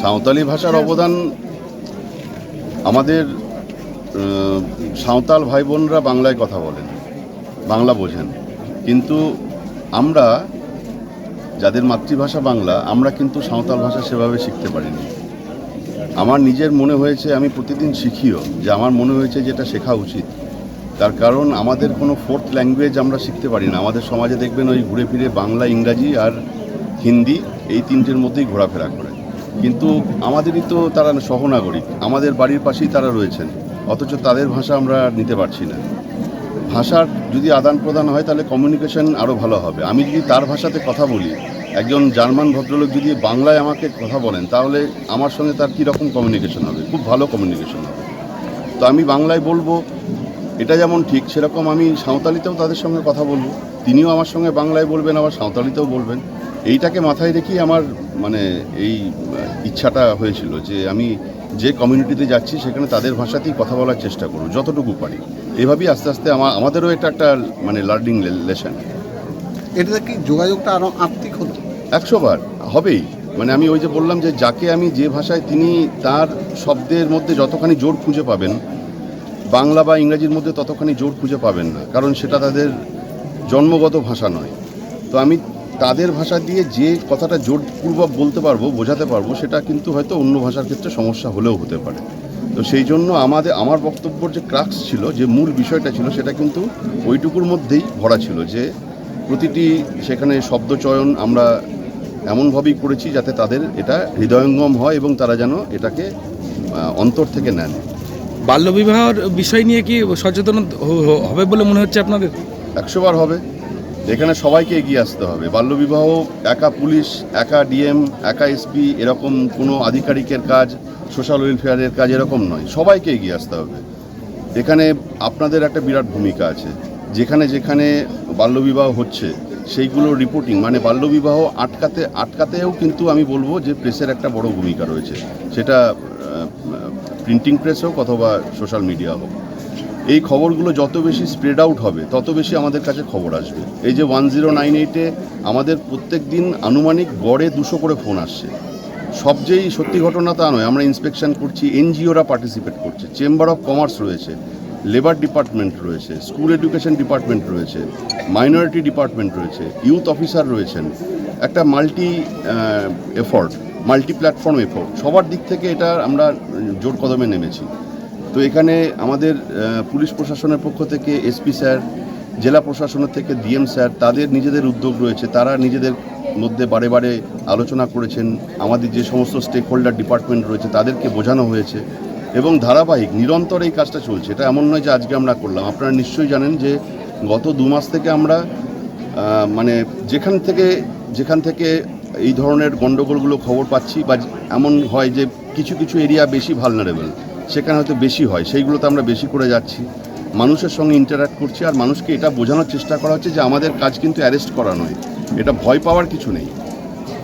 সাঁওতালি ভাষার অবদান আমাদের সাঁওতাল ভাই বোনরা বাংলায় কথা বলেন, বাংলা বোঝেন। কিন্তু আমরা, যাদের মাতৃভাষা বাংলা, আমরা কিন্তু সাঁওতাল ভাষা সেভাবে শিখতে পারিনি। আমার নিজের মনে হয়েছে, আমি প্রতিদিন শিখিও যে আমার মনে হয়েছে যেটা শেখা উচিত। তার কারণ আমাদের কোনো ফোর্থ ল্যাঙ্গুয়েজ আমরা শিখতে পারি না। আমাদের সমাজে দেখবেন ওই ঘুরে ফিরে বাংলা, ইংরাজি আর হিন্দি এই তিনটের মধ্যেই ঘোরাফেরা করে। কিন্তু আমাদেরই তো তারা সহনাগরিক। আমাদের বাড়ির পাশেই তারা রয়েছেন। অথচ তাদের ভাষা আমরা নিতে পারছি না। ভাষার যদি আদান প্রদান হয়, তাহলে কমিউনিকেশন আরও ভালো হবে। আমি যদি তার ভাষাতে কথা বলি, একজন জার্মান ভদ্রলোক যদি বাংলায় আমাকে কথা বলেন, তাহলে আমার সঙ্গে তার কীরকম কমিউনিকেশন হবে? খুব ভালো কমিউনিকেশন হবে। তো আমি বাংলায় বলব, এটা যেমন ঠিক, সেরকম আমি সাঁওতালিতেও তাদের সঙ্গে কথা বলব। তিনিও আমার সঙ্গে বাংলায় বলবেন, আবার সাঁওতালিতেও বলবেন। এইটাকে মাথায় রেখেই আমার মানে এই ইচ্ছাটা হয়েছিল যে আমি যে কমিউনিটিতে যাচ্ছি সেখানে তাদের ভাষাতেই কথা বলার চেষ্টা করব যতটুকু পারি। এভাবেই আস্তে আস্তে আমার আমাদেরও এটা একটা মানে লার্নিং লেসন এটাতে কি যোগাযোগটা আরও আত্মিক হতো? একশো বার হবেই। মানে আমি ওই যে বললাম যে যাকে আমি যে ভাষায় তিনি তার শব্দের মধ্যে যতখানি জোর খুঁজে পাবেন বাংলা বা ইংরাজির মধ্যে ততখানি জোর খুঁজে পাবেন না কারণ সেটা তাদের জন্মগত ভাষা নয়। তো আমি তাদের ভাষা দিয়ে যে কথাটা জোরপূর্বক বলতে পারব বোঝাতে পারব সেটা কিন্তু হয়তো অন্য ভাষার ক্ষেত্রে সমস্যা হলেও হতে পারে। তো সেই জন্য আমাদের আমার বক্তব্যর যে ক্রাক্স ছিল যে মূল বিষয়টা ছিল সেটা কিন্তু ওইটুকুর মধ্যেই ভরা ছিল যে প্রতিটি সেখানে শব্দচয়ন আমরা এমনভাবেই করেছি যাতে তাদের এটা হৃদয়ঙ্গম হয় এবং তারা যেন এটাকে অন্তর থেকে নেন। বাল্যবিবাহর বিষয় নিয়ে কি সচেতন হবে বলে মনে হচ্ছে আপনাদের? একশোবার হবে। এখানে সবাইকে এগিয়ে আসতে হবে। বাল্যবিবাহ, একা পুলিশ, একা ডিএম, একা এসপি, এরকম কোনো আধিকারিকের কাজ, সোশ্যাল ওয়েলফেয়ারের কাজ এরকম নয়। সবাইকে এগিয়ে আসতে হবে। এখানে আপনাদের একটা বিরাট ভূমিকা আছে। যেখানে যেখানে বাল্যবিবাহ হচ্ছে, সেইগুলো রিপোর্টিং মানে বাল্যবিবাহ আটকাতে, আটকাতেও কিন্তু আমি বলব যে প্রেসের একটা বড় ভূমিকা রয়েছে। সেটা প্রিন্টিং প্রেস হোক অথবা সোশ্যাল মিডিয়া হোক। এই খবরগুলো যত বেশি স্প্রেড আউট হবে, তত বেশি আমাদের কাছে খবর আসবে। এই যে ওয়ান জিরো নাইন এইটে আমাদের প্রত্যেক দিন আনুমানিক গড়ে দুশো করে ফোন আসছে। সব যেই সত্যি ঘটনা তা নয়, আমরা ইন্সপেকশন করছি, এনজিওরা পার্টিসিপেট করছে চেম্বার অফ কমার্স রয়েছে লেবার ডিপার্টমেন্ট রয়েছে স্কুল এডুকেশন ডিপার্টমেন্ট রয়েছে মাইনরিটি ডিপার্টমেন্ট রয়েছে ইউথ অফিসার রয়েছেন। একটা multi effort multi platform effort সবার দিক থেকে এটা আমরা জোর কদমে নেমেছি। তো এখানে আমাদের পুলিশ প্রশাসনের পক্ষ থেকে এসপি স্যার, জেলা প্রশাসনের থেকে ডিএম স্যার, তাদের নিজেদের উদ্যোগ রয়েছে। তারা নিজেদের মধ্যে বারে বারে আলোচনা করেছেন। আমাদের যে সমস্ত স্টেক হোল্ডার ডিপার্টমেন্ট রয়েছে, তাদেরকে বোঝানো হয়েছে। এবং ধারাবাহিক, নিরন্তর এই কাজটা চলছে। এটা এমন নয় যে আজকে আমরা করলাম। আপনারা নিশ্চয়ই জানেন যে গত দু মাস থেকে আমরা মানে যেখান থেকে যেখান থেকে এই ধরনের গণ্ডগোলগুলো খবর পাচ্ছি বা এমন হয় যে কিছু কিছু এরিয়া বেশি ভালনারেবল সেখানে হয়তো বেশি হয়। সেইগুলোতে আমরা বেশি করে যাচ্ছি। মানুষের সঙ্গে ইন্টারাক্ট করছি আর মানুষকে এটা বোঝানোর চেষ্টা করা হচ্ছে যে আমাদের কাজ কিন্তু অ্যারেস্ট করা নয়। এটা ভয় পাওয়ার কিছু নেই।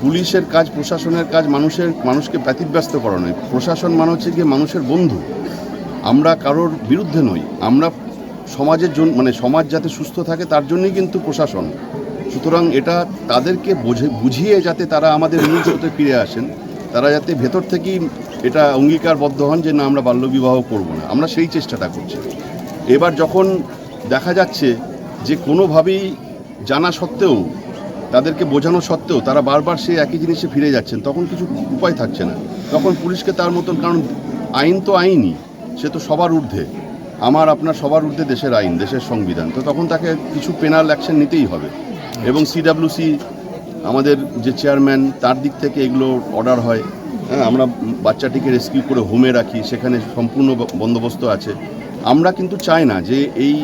পুলিশের কাজ, প্রশাসনের কাজ, মানুষের, মানুষকে ব্যতিব্যস্ত করা নয়। প্রশাসন মানে হচ্ছে গিয়ে মানুষের বন্ধু। আমরা কারোর বিরুদ্ধে নই। আমরা সমাজের জন্য মানে সমাজ যাতে সুস্থ থাকে তার জন্যই কিন্তু প্রশাসন। সুতরাং এটা তাদেরকে বোঝে, বুঝিয়ে যাতে তারা আমাদের মূল ফিরে আসেন। তারা যাতে ভেতর থেকেই এটা অঙ্গীকারবদ্ধ হন যে না, আমরা বাল্যবিবাহ করব না। আমরা সেই চেষ্টাটা করছি। এবার যখন দেখা যাচ্ছে যে কোনোভাবেই জানা সত্ত্বেও, তাদেরকে বোঝানো সত্ত্বেও তারা বারবার সেই একই জিনিসে ফিরে যাচ্ছেন, তখন কিছু উপায় থাকছে না। তখন পুলিশকে তার মতন, কারণ আইন তো আইনই, সে তো সবার ঊর্ধ্বে। আমার, আপনার সবার ঊর্ধ্বে দেশের আইন, দেশের সংবিধান। তো তখন তাকে কিছু পেনাল অ্যাকশন নিতেই হবে। এবং সিডাব্লিউসি আমাদের যে চেয়ারম্যান তার দিক থেকে এগুলো অর্ডার হয়। হ্যাঁ আমরা বাচ্চাটিকে রেস্কিউ করে হোমে রাখি, সেখানে সম্পূর্ণ বন্দোবস্ত আছে। আমরা কিন্তু চাই না যে এই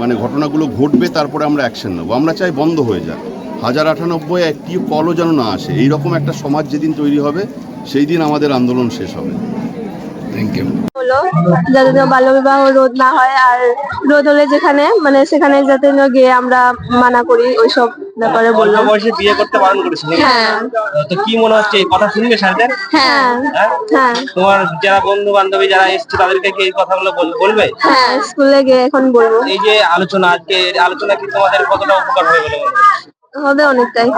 মানে ঘটনাগুলো ঘটবে, তারপরে আমরা অ্যাকশন নেব। আমরা চাই বন্ধ হয়ে যাক। হাজার আটানব্বই একটি কলও যেন না আসে। এইরকম একটা সমাজ যেদিন তৈরি হবে, সেই দিন আমাদের আন্দোলন শেষ হবে। থ্যাংক ইউ যাতে যেন বাল্যবিবাহ রোধ না হয়, আর রোধ হলে যেখানে মানে সেখানে যাতে গিয়ে আমরা মানা করি ওইসব ব্যাপারে অল্প বললাম। বয়সে বিয়ে করতে বারণ করেছে। নাকি? হ্যাঁ। তো কি মনে হচ্ছে এই কথা শুনবে স্যারদের হ্যাঁ হ্যাঁ? হ্যাঁ। তোমার যারা বন্ধু বান্ধবী যারা এসছে তাদেরকে কি এই কথাগুলো বলবে? হ্যাঁ স্কুলে গিয়ে এখন বলব। এই যে আলোচনা আজকে আলোচনা কি তোমাদের কতটা উপকার হবে বলে হবে অনেকটাই।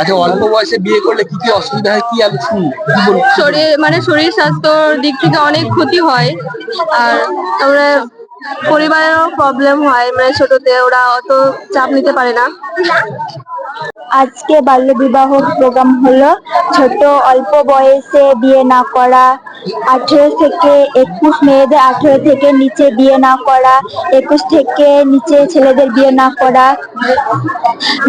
আচ্ছা অল্প বয়সে বিয়ে করলে কি কি অসুবিধা হয়? কি আমি শরীর মানে শরীর স্বাস্থ্যর দিক থেকে অনেক ক্ষতি হয়। আর তারপরে পরিবারেরও প্রবলেম হয় মানে ছোটতে ওরা অত চাপ নিতে পারে না। আজকে বাল্যবিবাহ প্রোগ্রাম হলো, ছোট, অল্প বয়সে বিয়ে না করা, আঠেরো থেকে একুশ, মেয়েদের আঠেরো থেকে নিচে বিয়ে না করা, একুশ থেকে নিচে ছেলেদের বিয়ে না করা।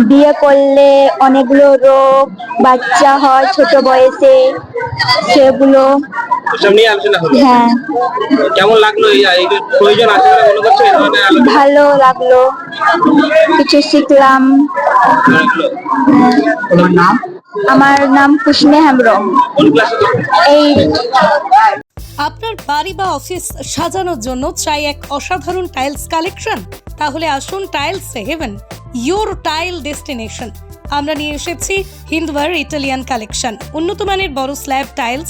বিয়ে করলে অনেকগুলো রোগ, বাচ্চা হয় ছোট বয়সে, সেগুলো ওসব নিয়ে আলোচনা হলো হ্যাঁ। কেমন লাগল এই এই প্রয়োজন আছে বলে মনে করছ এই ধরনের আলোচনা? ভালো লাগল। কিছু শিখলাম। হলো? তোমার নাম? আমার নাম কুসনে হেমব্রম। কোন ক্লাসে এই আপনার বাড়ি বা অফিস সাজানোর জন্য চাই এক অসাধারণ টাইলস কালেকশন? তাহলে আসুন tiles heaven your tile destination. আমরা নিয়ে এসেছি হিন্দওয়ার ইটালিয়ান কালেকশন। উন্নত মানের বড় slab tiles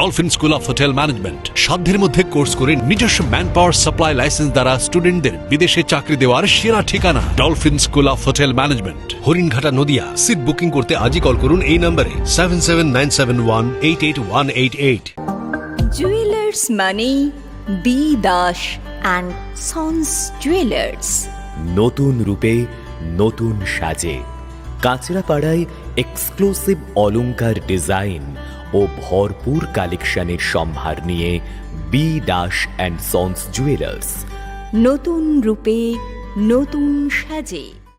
Dolphin school of hotel management সাধ্যের মধ্যে কোর্স করে নিজস্ব ম্যান পাওয়ার সাপ্লাই লাইসেন্স দ্বারা স্টুডেন্টদের বিদেশে চাকরি দেওয়ার সেরা ঠিকানা dolphin school of hotel management Haringhata Nadia. Seat booking করতে আজই কল করুন এই নম্বরে seven seven nine seven one eight eight one eight eight jewellers মানে B Das and sons jewellers নতুন রূপে নতুন সাজে। কাঁচরাপাড়ায় এক্সক্লুসিভ অলংকার ডিজাইন ও ভরপুর কালেকশনের সম্ভার নিয়ে B Das and sons jewellers নতুন রূপে নতুন সাজে।